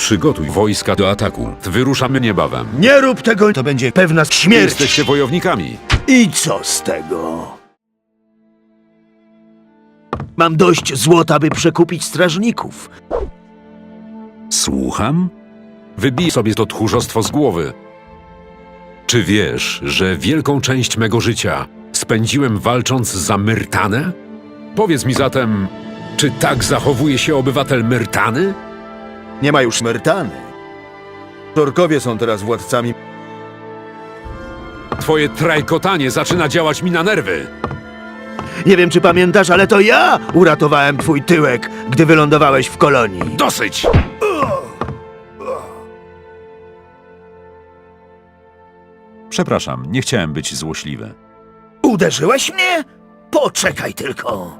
Przygotuj wojska do ataku. Wyruszamy niebawem. Nie rób tego, to będzie pewna śmierć. Jesteście wojownikami. I co z tego? Mam dość złota, by przekupić strażników. Słucham? Wybij sobie to tchórzostwo z głowy. Czy wiesz, że wielką część mego życia spędziłem walcząc za Myrtanę? Powiedz mi zatem, czy tak zachowuje się obywatel Myrtany? Nie ma już Myrtany. Torkowie są teraz władcami. Twoje trajkotanie zaczyna działać mi na nerwy. Nie wiem, czy pamiętasz, ale to ja uratowałem twój tyłek, gdy wylądowałeś w kolonii. Dosyć! Przepraszam, nie chciałem być złośliwy. Uderzyłeś mnie? Poczekaj tylko.